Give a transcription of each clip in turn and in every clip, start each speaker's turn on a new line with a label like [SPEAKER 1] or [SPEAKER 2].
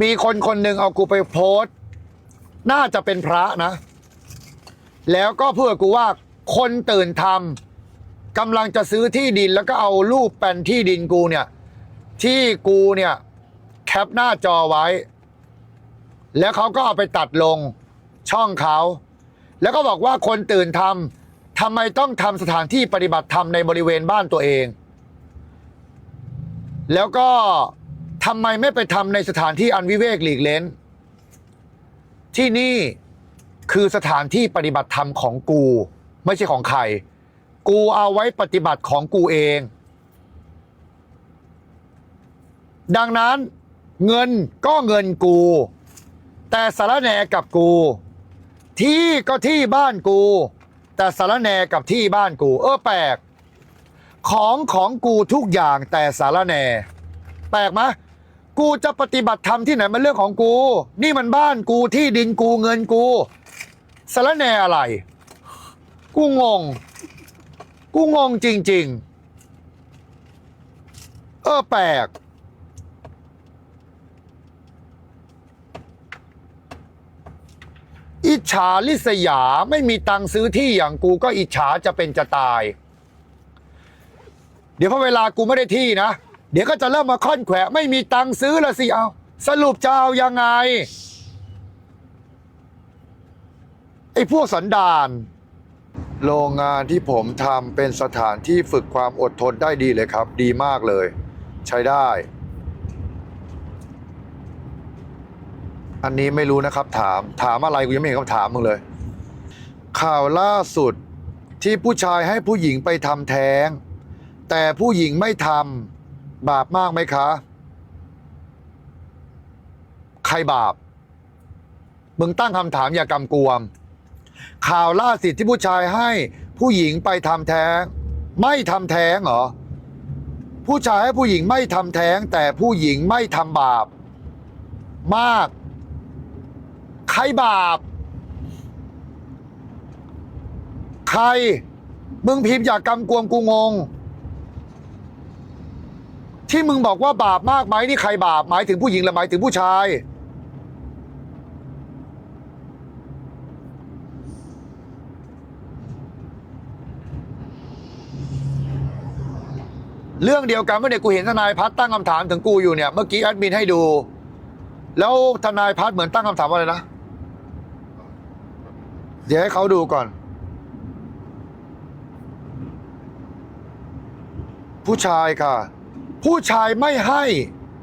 [SPEAKER 1] มีคนคนหนึ่งเอากูไปโพสต์น่าจะเป็นพระนะ แล้วก็เพื่อกูว่าคนตื่นทำกำลังจะซื้อที่ดินแล้วก็เอารูปแปลนที่ดินกูเนี่ย ที่กูเนี่ยแคปหน้าจอไว้ แล้วเขาก็เอาไปตัดลงช่องเขา แล้วก็บอกว่าคนตื่นทำทำไมต้องทำสถานที่ปฏิบัติธรรมในบริเวณบ้านตัวเอง แล้วก็ ทำไมไม่ไปทำในสถานที่อันวิเวกหลีกเล้น ที่นี่คือสถานที่ปฏิบัติธรรมของกู ไม่ใช่ของใคร กูเอาไว้ปฏิบัติของกูเอง ดังนั้นเงินก็เงินกู แต่สารแหนกับกู ที่ก็ที่บ้านกู แต่สารแหนกับที่บ้านกู เออแปลก ของของกูทุกอย่างแต่สารแหนแปลกไหม กูจะปฏิบัติธรรมที่ไหนมันเรื่องของกู นี่มันบ้านกูที่ดินกูเงินกูสารแนอะไร กูงง กูงงจริง ๆ เออแปลก อิจฉาลิษยาไม่มีตังค์ซื้อที่อย่างกูก็อิจฉาจะเป็นจะตาย เดี๋ยวพอเวลากูไม่ได้ที่นะ เดี๋ยวก็จะเริ่มมาค่อนแขวะไม่มีตังค์ซื้อละสิเอา สรุปจะเอายังไง ไอ้พวกสันดานโรงงานที่ผมทำเป็นสถานที่ฝึกความอดทนได้ดีเลยครับ ดีมากเลย ใช้ได้ อันนี้ไม่รู้นะครับ ถามถามอะไรกูยังไม่เห็นคำถามมึงเลย ข่าวล่าสุดที่ผู้ชายให้ผู้หญิงไปทำแท้ง แต่ผู้หญิงไม่ทำ บาปมากไหมคะ ใครบาป มึงตั้งคำถามอย่ากำกวม ข่าวล่าสุดที่ผู้ชายให้ผู้หญิงไปทำแท้ง ไม่ทำแท้งเหรอ ผู้ชายให้ผู้หญิงไม่ทำแท้ง แต่ผู้หญิงไม่ทำบาป มาก ใครบาป ใคร มึงพิมพ์อยากกำกวมกูงง ที่มึงบอกว่าบาปมากไหมนี่ใครบาปหมายถึงผู้หญิงหรือหมายถึงผู้ชาย เรื่องเดียวกันเมื่อเด็กกูเห็นทนายพัฒน์ตั้งคำถามถึงกูอยู่เนี่ยเมื่อกี้แอดมินให้ดู แล้วทนายพัฒน์เหมือนตั้งคำถามว่าอะไรนะ เดี๋ยวให้เขาดูก่อนผู้ชายค่ะ ผู้ชายไม่ให้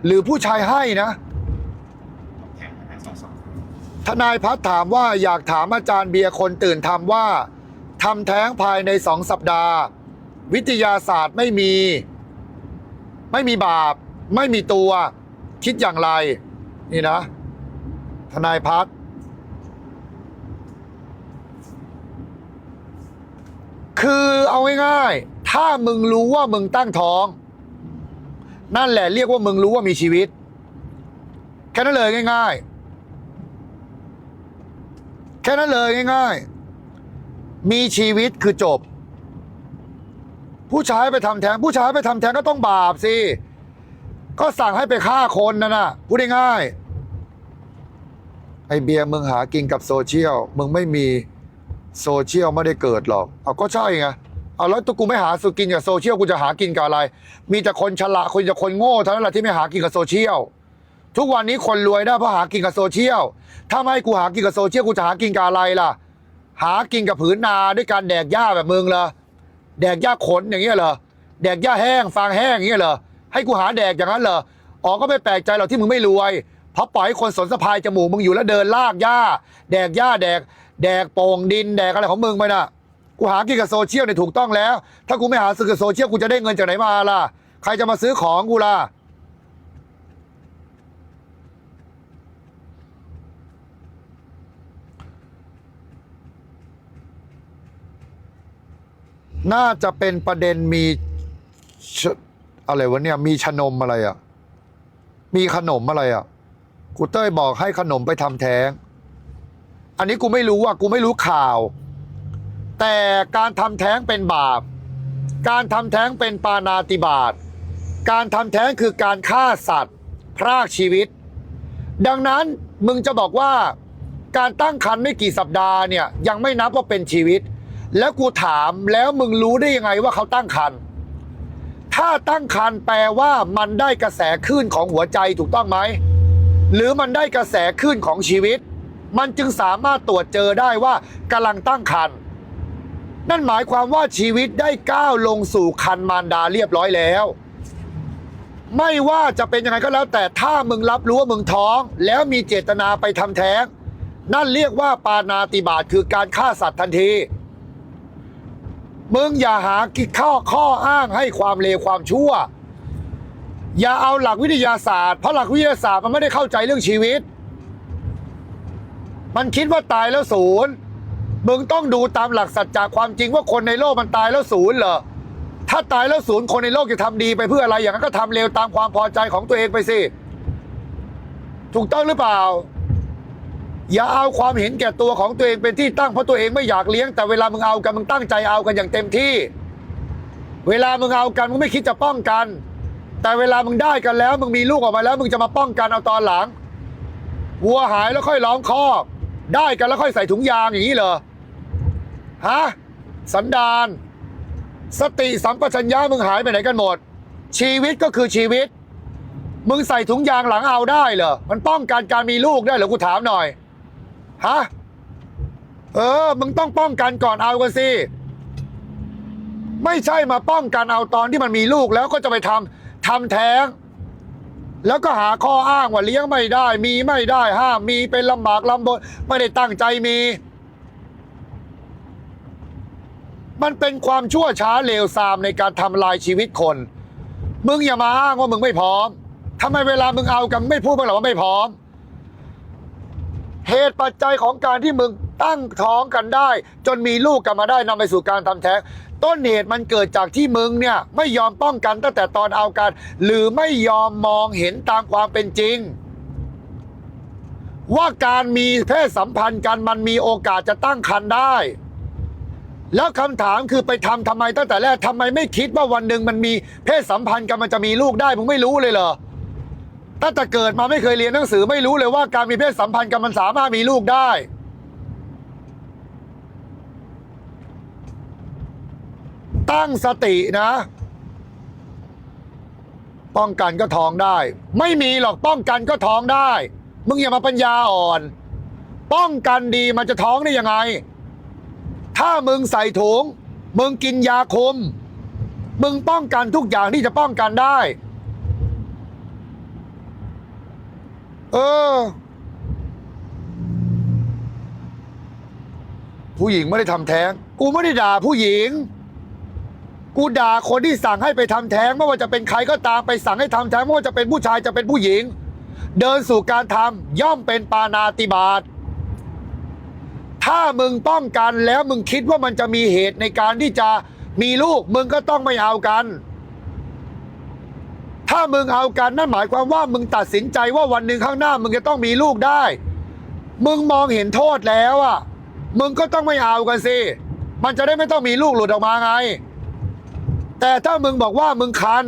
[SPEAKER 1] หรือผู้ชายให้นะ
[SPEAKER 2] แข่งนสองสอง
[SPEAKER 1] ทนายพัฒน์ถามว่าอยากถามอาจารย์เบียร์คนตื่นทำว่าทำแท้งภายในสองสัปดาห์ วิทยาศาสตร์ไม่มี ไม่มีบาป ไม่มีตัว คิดอย่างไร นี่นะ ทนายพัฒน์คือเอาง่ายๆ ถ้ามึงรู้ว่ามึงตั้งท้อง นั่นแหละเรียกว่ามึงรู้ว่ามีชีวิต แค่นั้นเลยง่าย ๆ แค่นั้นเลยง่าย ๆ มีชีวิตคือจบ ผู้ชายไปทำแท้งผู้ชายไปทำแท้งก็ต้องบาปสิก็สั่งให้ไปฆ่าคนนั่นน่ะพูดง่ายๆไอเบียร์มึงหากินกับโซเชียล มึงไม่มีโซเชียลไม่ได้เกิดหรอก เอาก็ใช่ไง เอาแล้วตัวกูไม่หาสุกินกับโซเชียลกูจะหากินกับอะไร มีแต่คนฉลาดคนจะคนโง่เท่านั้นแหละที่ไม่หากินกับโซเชียลทุกวันนี้คนรวยได้เพราะหากินกับโซเชียลถ้าไม่ให้กูหากินกับโซเชียลกูจะหากินกับอะไรล่ะ หากินกับผืนนาด้วยการแดกหญ้าแบบมึงเหรอแดกหญ้าขนอย่างเงี้ยเหรอแดกหญ้าแห้งฟางแห้งอย่างเงี้ยเหรอให้กูหาแดกอย่างนั้นเหรออ๋อก็ไม่แปลกใจหรอกที่มึงไม่รวยเพราะปล่อยให้คนสนสะพายจมูกมึงอยู่แล้วเดินลากหญ้า แดกหญ้าแดก แดกโป่งดินแดกอะไรของมึงไปน่ะ กูหากินกับโซเชียลเนี่ยถูกต้องแล้ว ถ้ากูไม่หาซื้อกับโซเชียลกูจะได้เงินจากไหนมาล่ะ ใครจะมาซื้อของกูล่ะ น่าจะเป็นประเด็นมีอะไรวะเนี่ย มีชนมอะไรอะ มีขนมอะไรอะกูเต้ยบอกให้ขนมไปทำแท้ง อันนี้กูไม่รู้อะกูไม่รู้ข่าว แต่การทำแท้งเป็นบาป การทำแท้งเป็นปานาติบาต การทำแท้งคือการฆ่าสัตว์ พรากชีวิต ดังนั้นมึงจะบอกว่า การตั้งครรภ์ไม่กี่สัปดาห์เนี่ยยังไม่นับว่าเป็นชีวิต แล้วกูถามแล้วมึงรู้ได้ยังไงว่าเขาตั้งครรภ์ถ้าตั้งครรภ์แปลว่ามันได้กระแสคลื่นของหัวใจถูกต้องไหม หรือมันได้กระแสคลื่นของชีวิต มันจึงสามารถตรวจเจอได้ว่ากำลังตั้งครรภ์ นั่นหมายความว่าชีวิตได้ก้าวลงสู่คันมารดาเรียบร้อยแล้ว ไม่ว่าจะเป็นยังไงก็แล้ว แต่ถ้ามึงรับรู้ว่ามึงท้อง แล้วมีเจตนาไปทำแท้ง นั่นเรียกว่าปานาติบาตคือการฆ่าสัตว์ทันทีมึงอย่าหากิข้อข้ออ้างให้ความเลวความชั่ว อย่าเอาหลักวิทยาศาสตร์ เพราะหลักวิทยาศาสตร์มันไม่ได้เข้าใจเรื่องชีวิต มันคิดว่าตายแล้วศูนย์ มึงต้องดูตามหลักสัจจะความจริงว่าคนในโลกมันตายแล้วศูนย์เหรอถ้าตายแล้วศูนย์คนในโลกจะทำดีไปเพื่ออะไรอย่างนั้นก็ทำเร็วตามความพอใจของตัวเองไปสิถูกต้องหรือเปล่า อย่าเอาความเห็นแก่ตัวของตัวเองเป็นที่ตั้งเพราะตัวเองไม่อยากเลี้ยงแต่เวลามึงเอากันมึงตั้งใจเอากันอย่างเต็มที่ เวลามึงเอากันมึงไม่คิดจะป้องกัน แต่เวลามึงได้กันแล้ว มึงมีลูกออกมาแล้ว มึงจะมาป้องกันเอาตอนหลังวัวหายแล้วค่อยล้อมคอกได้กันแล้วค่อยใส่ถุงยางอย่างนี้เหรอ ฮะสันดาน สติสัมปชัญญะมึงหายไปไหนกันหมด ชีวิตก็คือชีวิต มึงใส่ถุงยางหลังเอาได้เหรอ มันป้องกันการมีลูกได้เหรอกูถามหน่อย ฮะ เออ มึงต้องป้องกันก่อนเอากันสิ ไม่ใช่มาป้องกันเอาตอนที่มันมีลูกแล้วก็จะไปทำทำแท้ง แล้วก็หาข้ออ้างว่าเลี้ยงไม่ได้ มีไม่ได้ห้ามมีเป็นลำบากลำบนไม่ได้ตั้งใจมี มันเป็นความชั่วช้าเลวทรามในการทำลายชีวิตคน มึงอย่ามาอ้างว่ามึงไม่พร้อมทำไมเวลามึงเอากันไม่พูดบ้างหรอว่าไม่พร้อม เหตุปัจจัยของการที่มึงตั้งท้องกันได้ จนมีลูกกันมาได้นำไปสู่การทำแท้งต้นเหตุมันเกิดจากที่มึงเนี่ยไม่ยอมป้องกันตั้งแต่ตอนเอากัน หรือไม่ยอมมองเห็นตามความเป็นจริง ว่าการมีเพศสัมพันธ์กันมันมีโอกาสจะตั้งครรภ์ได้ แล้วคำถามคือไปทำทำไมตั้งแต่แรกทำไมไม่คิดว่าวันหนึ่งมันมีเพศสัมพันธ์กันมันจะมีลูกได้มึงไม่รู้เลยเหรอตั้งแต่เกิดมาไม่เคยเรียนหนังสือไม่รู้เลยว่าการมีเพศสัมพันธ์กันมันสามารถมีลูกได้ ตั้งสตินะ ป้องกันก็ท้องได้ ไม่มีหรอกป้องกันก็ท้องได้ มึงอย่ามาปัญญาอ่อน ป้องกันดีมันจะท้องได้ยังไง ถ้ามึงใส่ถุงมึงกินยาคุม มึงป้องกันทุกอย่างที่จะป้องกันได้ เออ ผู้หญิงไม่ได้ทำแท้ง กูไม่ได้ด่าผู้หญิง กูด่าคนที่สั่งให้ไปทำแท้งไม่ว่าจะเป็นใครก็ตามไปสั่งให้ทำแท้งไม่ว่าจะเป็นผู้ชายจะเป็นผู้หญิง เดินสู่การทำย่อมเป็นปานาติบาต ถ้ามึงป้องกันแล้วมึงคิดว่ามันจะมีเหตุในการที่จะมีลูก มึงก็ต้องไม่เอากัน ถ้ามึงเอากันนั่นหมายความว่ามึงตัดสินใจว่าวันหนึ่งข้างหน้า มึงจะต้องมีลูกได้ มึงมองเห็นโทษแล้วอะ มึงก็ต้องไม่เอากันสิ มันจะได้ไม่ต้องมีลูกหลุดออกมาไง แต่ถ้ามึงบอกว่ามึงคัน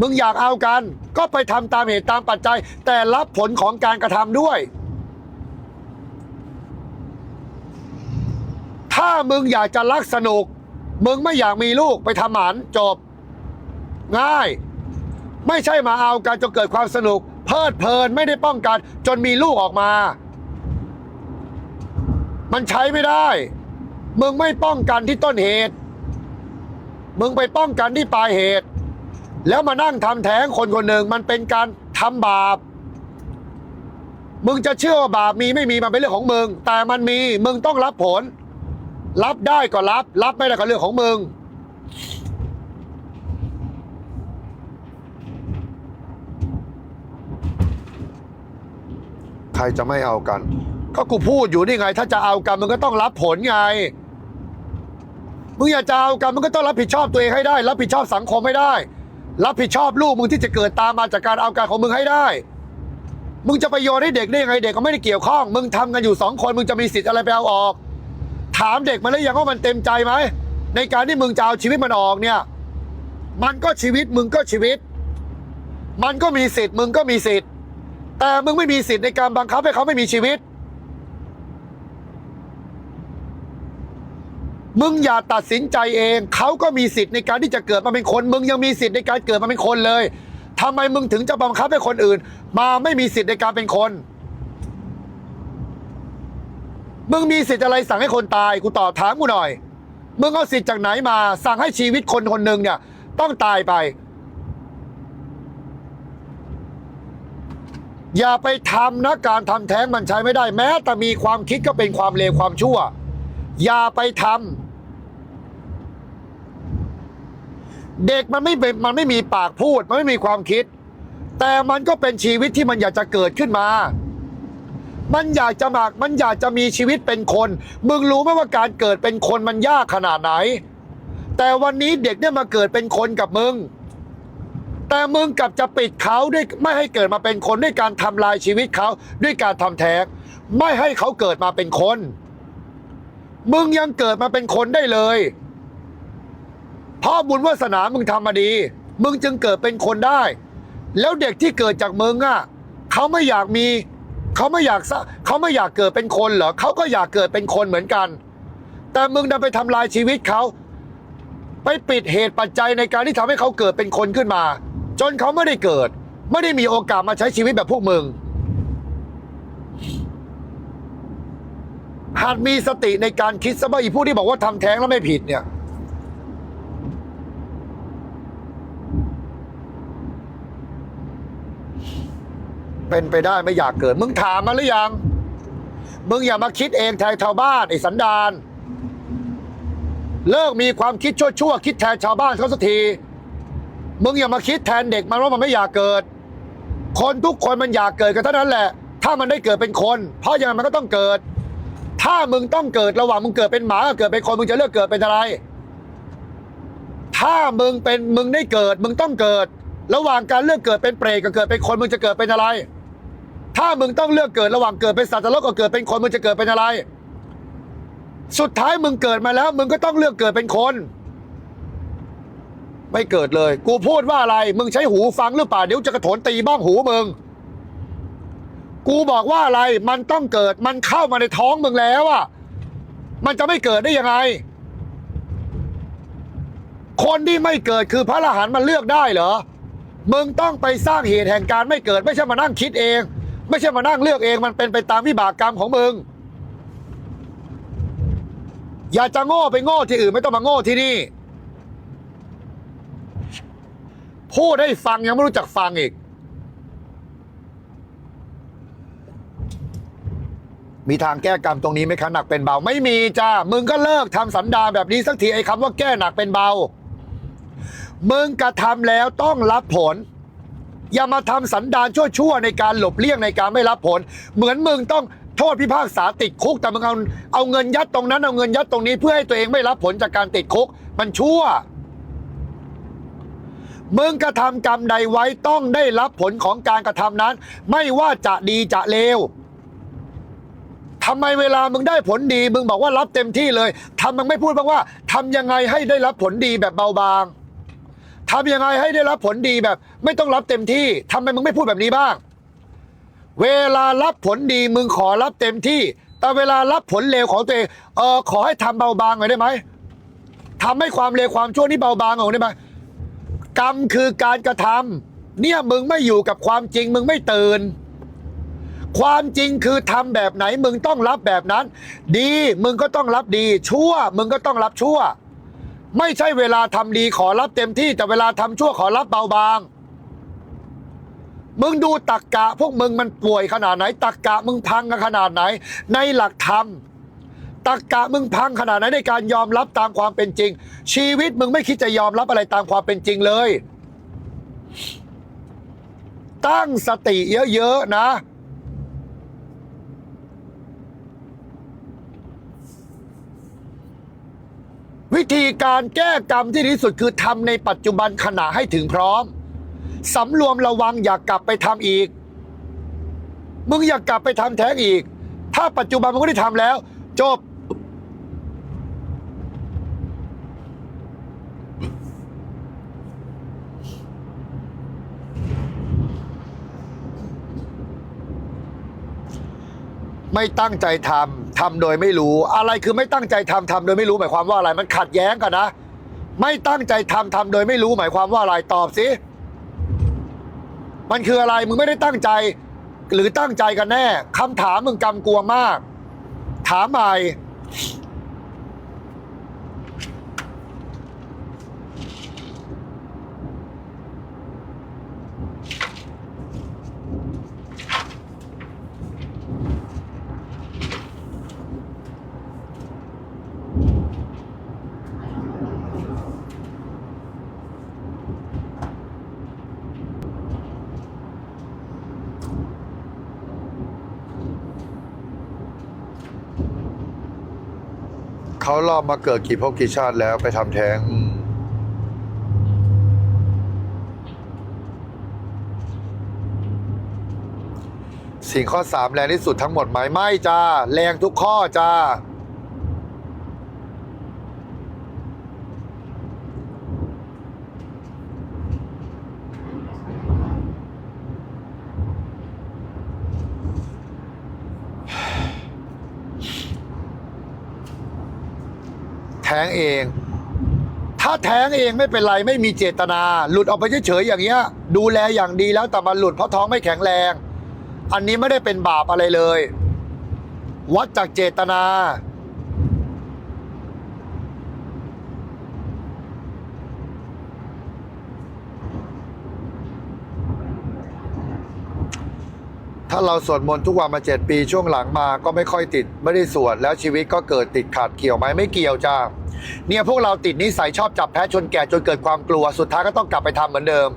[SPEAKER 1] มึงอยากเอากัน ก็ไปทำตามเหตุตามปัจจัย แต่รับผลของการกระทำด้วย ถ้ามึงอยากจะรักสนุก มึงไม่อยากมีลูกไปทำหมันจบ ง่าย ไม่ใช่มาเอากันจนเกิดความสนุก เพลิดเพลินไม่ได้ป้องกัน จนมีลูกออกมา มันใช้ไม่ได้ มึงไม่ป้องกันที่ต้นเหตุ มึงไปป้องกันที่ปลายเหตุ แล้วมานั่งทำแท้งคนคนหนึ่งมันเป็นการทำบาปมึงจะเชื่อว่าบาปมีไม่มีมันเป็นเรื่องของมึง แต่มันมี มึงต้องรับผล รับได้ก็รับ รับไม่ได้ก็เรื่องของมึง ใครจะไม่เอากัน ก็กูพูดอยู่นี่ไง ถ้าจะเอากันมึงก็ต้องรับผลไง มึงอยากจะเอากันมึงก็ต้องรับผิดชอบตัวเองให้ได้ รับผิดชอบสังคมให้ได้ รับผิดชอบลูกมึงที่จะเกิดตามมาจากการเอาการของมึงให้ได้ มึงจะไปโยนให้เด็กได้ยังไงเด็กก็ไม่ได้เกี่ยวข้อง มึงทำกันอยู่สองคนมึงจะมีสิทธิ์อะไรไปเอาออก ถามเด็กมาแล้วยังว่ามันเต็มใจไหมในการที่มึงจะเอาชีวิตมันออกเนี่ย มันก็ชีวิตมึงก็ชีวิต มันก็มีสิทธิ์มึงก็มีสิทธิ์ แต่มึงไม่มีสิทธิ์ในการบังคับให้เขาไม่มีชีวิต มึงอย่าตัดสินใจเอง เขาก็มีสิทธิ์ในการที่จะเกิดมาเป็นคน มึงยังมีสิทธิ์ในการเกิดมาเป็นคนเลยทำไมมึงถึงจะบังคับให้คนอื่น มาไม่มีสิทธิ์ในการเป็นคน มึงมีสิทธิ์อะไรสั่งให้คนตายกูตอบถามกูหน่อย มึงเอาสิทธิ์จากไหนมา สั่งให้ชีวิตคนคนหนึ่งเนี่ย ต้องตายไป อย่าไปทำนะการทำแท้งมันใช้ไม่ได้แม้ แต่มีความคิดก็เป็นความเลวความชั่ว อย่าไปทำเด็กมันไม่เป็นมันไม่มีปากพูด มันไม่มีความคิด แต่มันก็เป็นชีวิตที่มันอยากจะเกิดขึ้นมา มันอยากจะหมากมันอยากจะมีชีวิตเป็นคน มึงรู้ไหมว่าการเกิดเป็นคนมันยากขนาดไหน แต่วันนี้เด็กเนี่ยมาเกิดเป็นคนกับมึง แต่มึงกลับจะปิดเขาด้วยไม่ให้เกิดมาเป็นคนด้วยการทำลายชีวิตเขาด้วยการทำแท้งไม่ให้เขาเกิดมาเป็นคน มึงยังเกิดมาเป็นคนได้เลยเพราะบุญวาสนามึงทำมาดี มึงจึงเกิดเป็นคนได้ แล้วเด็กที่เกิดจากมึงอะเขาไม่อยากมี เขาไม่อยากสะเขาไม่อยากเกิดเป็นคนเหรอเขาก็อยากเกิดเป็นคนเหมือนกัน แต่มึงดันไปทำลายชีวิตเขา ไปปิดเหตุปัจจัยในการที่ทำให้เขาเกิดเป็นคนขึ้นมา จนเขาไม่ได้เกิด ไม่ได้มีโอกาสมาใช้ชีวิตแบบพวกมึงหากมีสติในการคิดซะบ้างอีผู้ที่บอกว่าทำแท้งแล้วไม่ผิดเนี่ย เป็นไปได้ไม่อยากเกิด มึงถามมาหรือยัง มึงอย่ามาคิดเองแทนชาวบ้านไอ้สันดานเลิกมีความคิดชั่วๆคิดแทนชาวบ้านเขาสักที มึงอย่ามาคิดแทนเด็กมันว่ามันไม่อยากเกิด คนทุกคนมันอยากเกิดกันเท่านั้นแหละ ถ้ามันได้เกิดเป็นคน เพราะยังไงมันก็ต้องเกิด ถ้ามึงต้องเกิดระหว่างมึงเกิดเป็นหมากับเกิดเป็นคนมึงจะเลือกเกิดเป็นอะไร ถ้ามึงเป็นมึงได้เกิด มึงต้องเกิด ระหว่างการเลือกเกิดเป็นเปรตกับเกิดเป็นคนมึงจะเกิดเป็นอะไร ถ้ามึงต้องเลือกเกิดระหว่างเกิดเป็นสัตว์นรกกับเกิดเป็นคนมึงจะเกิดเป็นอะไร สุดท้ายมึงเกิดมาแล้ว มึงก็ต้องเลือกเกิดเป็นคน ไม่เกิดเลย กูพูดว่าอะไร มึงใช้หูฟังหรือเปล่าเดี๋ยวจะกระโถนตีบ้างหูมึงกูบอกว่าอะไรมันต้องเกิดมันเข้ามาในท้องมึงแล้วอะมันจะไม่เกิดได้ยังไง คนที่ไม่เกิดคือพระอรหันต์มันเลือกได้เหรอ มึงต้องไปสร้างเหตุแห่งการไม่เกิดไม่ใช่มานั่งคิดเอง ไม่ใช่มานั่งเลือกเองมันเป็นไปตามวิบากกรรมของมึง อย่าจะโง่ไปโง่ที่อื่นไม่ต้องมาโง่ที่นี่ พูดให้ฟังยังไม่รู้จักฟังอีก มีทางแก้กรรมตรงนี้ไหมคะหนักเป็นเบา ไม่มีจ้า มึงก็เลิกทำสันดาแบบนี้สักทีไอ้คำว่าแก้หนักเป็นเบา มึงกระทำแล้วต้องรับผล อย่ามาทำสันดานชั่วๆในการหลบเลี่ยงในการไม่รับผล เหมือนมึงต้องโทษพิพากษาติดคุก แต่มึงเอาเอาเงินยัดตรงนั้นเอาเงินยัดตรงนี้เพื่อให้ตัวเองไม่รับผลจากการติดคุก มันชั่ว มึงกระทำกรรมใดไว้ต้องได้รับผลของการกระทำนั้น ไม่ว่าจะดีจะเลวทำไมเวลามึงได้ผลดี มึงบอกว่ารับเต็มที่เลยทำมึงไม่พูดบ้างว่าทำยังไงให้ได้รับผลดีแบบเบาบาง ทำยังไงให้ได้รับผลดีแบบ ไม่ต้องรับเต็มที่ทำไมมึงไม่พูดแบบนี้บ้าง เวลารับผลดีมึงขอรับเต็มที่ แต่เวลารับผลเลวของตัวเองเออขอให้ทำเบาบางหน่อยได้ไหมทำให้ความเลวความชั่วนี่เบาบางหน่อยได้ไหมกรรมคือการกระทำเนี่ยมึงไม่อยู่กับความจริงมึงไม่ตื่นความจริงคือทำแบบไหนมึงต้องรับแบบนั้น ดีมึงก็ต้องรับดี ชั่ว มึงก็ต้องรับชั่ว ไม่ใช่เวลาทำดีขอรับเต็มที่แต่เวลาทำชั่วขอรับเบาบาง มึงดูตักกะ พวกมึงมันป่วยขนาดไหน ตักกะมึงพังกันขนาดไหน ในหลักธรรมตักกะมึงพังขนาดไหนในการยอมรับตามความเป็นจริง ชีวิตมึงไม่คิดจะยอมรับอะไรตามความเป็นจริงเลย ตั้งสติเยอะๆนะ ธีการแก้กรรมที่ดีสุดคือทำในปัจจุบันขณะให้ถึงพร้อมสำรวมระวังอย่ากกลับไปทำอีก มึงอย่ากกลับไปทำแท้งอีก ถ้าปัจจุบันมึงไม่ได้ทำแล้ว จบ ไม่ตั้งใจทำทำโดยไม่รู้ อะไรคือไม่ตั้งใจทำทำโดยไม่รู้หมายความว่าอะไรมันขัดแย้งกันนะ ไม่ตั้งใจทำทำโดยไม่รู้หมายความว่าอะไรตอบสิมันคืออะไรมึงไม่ได้ตั้งใจหรือตั้งใจกันแน่คำถามมึงกำกวงมาก ถามใหม่ เขารอบมาเกิดกี่ภพกี่ชาติแล้วไปทำแท้งอืมสิ่งข้อสามแรงที่สุดทั้งหมดไหมไม่จ้า แรงทุกข้อจ้า งเอง ถ้าแท้งเองไม่เป็นไรไม่มีเจตนา หลุดออกไปเฉยๆอย่างเงี้ย ดูแลอย่างดีแล้วแต่มันหลุดเพราะท้องไม่แข็งแรง อันนี้ไม่ได้เป็นบาปอะไรเลย วัดจากเจตนา ถ้าเราสวดมนต์ทุกวันมาเจ็ดปีช่วงหลังมาก็ไม่ค่อยติด ไม่ได้สวดแล้วชีวิตก็เกิดติดขัดเกี่ยวไหมไม่เกี่ยวจ้าเนี่ยพวกเราติดนิสัยชอบจับแพ้ชนแก่จนเกิดความกลัวสุดท้ายก็ต้องกลับไปทำเหมือนเดิม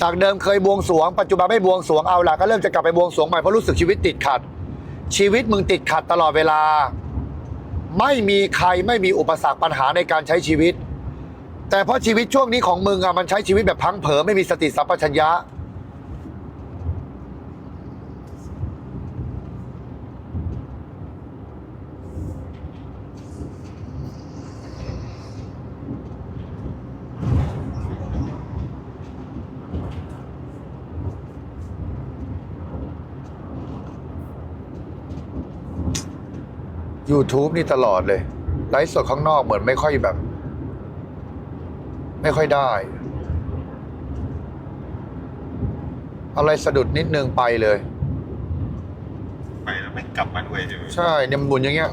[SPEAKER 1] จากเดิมเคยบวงสรวงปัจจุบันไม่บวงสรวงเอาละก็เริ่มจะกลับไปบวงสรวงใหม่เพราะรู้สึกชีวิตติดขัด ชีวิตมึงติดขัดตลอดเวลา ไม่มีใครไม่มีอุปสรรคปัญหาในการใช้ชีวิต แต่เพราะชีวิตช่วงนี้ของมึงอะมันใช้ชีวิตแบบพังเผลอไม่มีสติสัมปชัญญะ YouTube นี่ตลอดเลยไลฟ์สดข้างนอกเหมือนไม่ค่อยแบบ ไม่ค่อยได้ อะไรสะดุดนิดนึงไปเลย
[SPEAKER 2] ไปแล้วไม่กลับมาด้วยใช่ไหม
[SPEAKER 1] ใช่เนี่ยมันบุญอย่างเงี้ย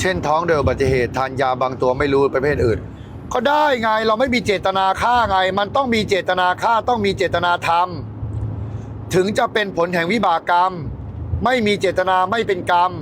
[SPEAKER 1] เช่นท้องเดินอุบัติเหตุทานยาบางตัวไม่รู้ประเภทอื่น ก็ได้ไงเราไม่มีเจตนาฆ่าไง มันต้องมีเจตนาฆ่าต้องมีเจตนาทำถึงจะเป็นผลแห่งวิบากกรรม ไม่มีเจตนาไม่เป็นกรรม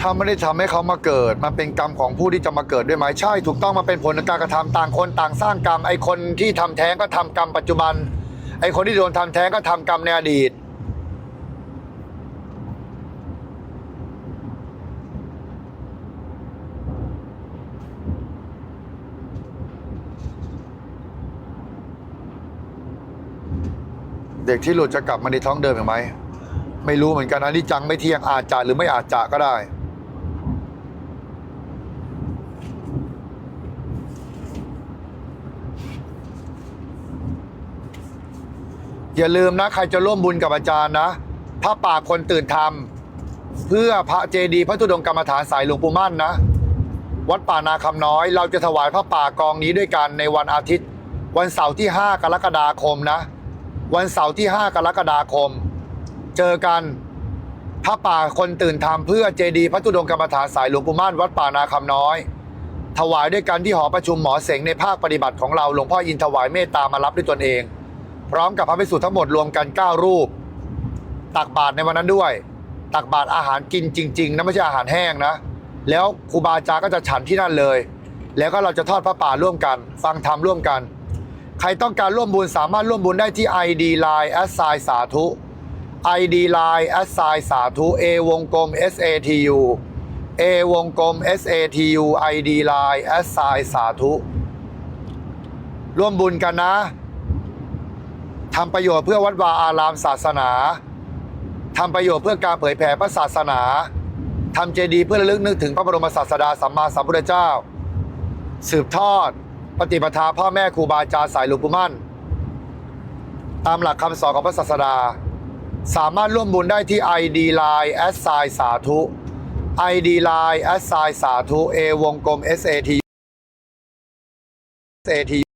[SPEAKER 1] ถ้าไม่ได้ทำให้เขามาเกิด มันเป็นกรรมของผู้ที่จะมาเกิดด้วยไหมใช่ถูกต้องมันเป็นผลของการกระทำต่างคนต่างสร้างกรรม ไอคนที่ทำแท้งก็ทำกรรมปัจจุบัน ไอคนที่โดนทำแท้งก็ทำกรรมในอดีต เด็กที่หลุดจะกลับมาในท้องเดิมอีกไหมไม่รู้เหมือนกันอันนี้จังไม่เที่ยงอาจจะหรือไม่อาจจะก็ได้ อย่าลืมนะใครจะร่วมบุญกับอาจารย์นะพระป่าคนตื่นธรรม เพื่อพระเจดีย์พระธุดงกรรมฐานสายหลวงปู่มั่นนะ วัดป่านาคำน้อย เราจะถวายพระป่ากองนี้ด้วยกันในวันอาทิตย์ วันเสาร์ที่ 5 กรกฎาคมนะ วันเสาร์ที่ 5 กรกฎาคม เจอกันพระป่าคนตื่นธรรมเพื่อเจดีย์พระธุดงกรรมฐานสายหลวงปู่มั่นวัดป่านาคำน้อย ถวายด้วยกันที่หอประชุมหมอเสงในภาคปฏิบัติของเราหลวงพ่ออินถวายเมตตามารับด้วยตนเอง พร้อมกับพระภิกษุทั้งหมดรวมกัน 9 รูป ตักบาตรในวันนั้นด้วย ตักบาตรอาหารกินจริงๆนะไม่ใช่อาหารแห้งนะ แล้วครูบาอาจารย์ก็จะฉันที่นั่นเลย แล้วก็เราจะทอดพระป่าร่วมกัน ฟังธรรมร่วมกัน ใครต้องการร่วมบุญสามารถร่วมบุญได้ที่ ID Line แอสไซสาธุ ID Line แอสไซสาธุ A วงกลม SATU A วงกลม SATU ID Line แอสไซสาธุ ร่วมบุญกันนะ ทำประโยชน์เพื่อวัดวาอารามศาสนาทำประโยชน์เพื่อการเผยแผ่พระศาสนาทำเจดีย์เพื่อระลึกนึกถึงพระบรมศาสดาสัมมาสัมพุทธเจ้า สืบทอด ปฏิปทาพ่อแม่ครูบาอาจารย์สายหลวงปู่มั่น ตามหลักคำสอนของพระศาสดา สามารถร่วมบุญได้ที่ ID Line แอสไซสาธุ ID Line แอสไซสาธุ A วงกลม SAT SAT